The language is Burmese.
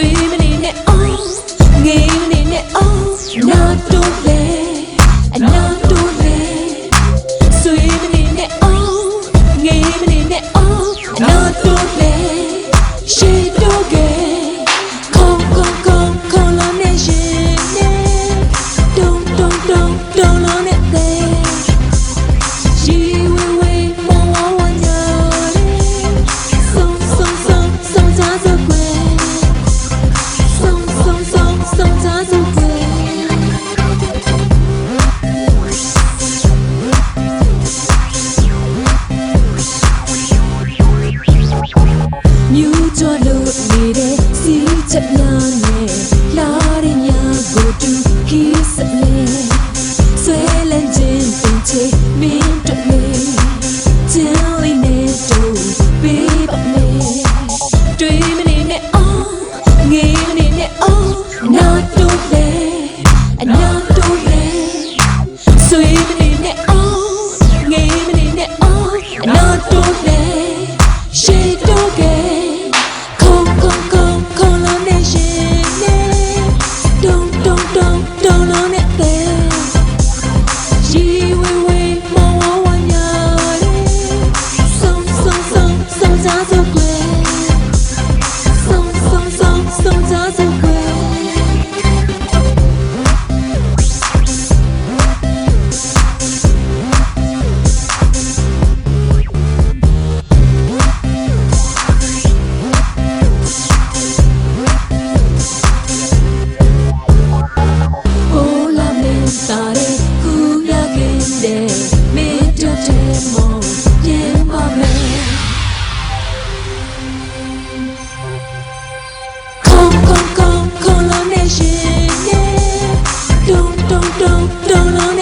dreaming. ကြော်လို့နေတဲ့စီလူချက်များနဲ့လာရညာကိုတူခိစနေဆွဲလန်းခြင်းပင်ချေမင်းတို့မေကျန်လေးနဲ့တို့ပေးပါမယ်တွေးမနေနဲ့အောင်ငေးမနေနဲ့အောင်နာတို့လေအနာတို့လေဆွေးမနေနဲ့ 찾아 ရှင် Don't don't don't don't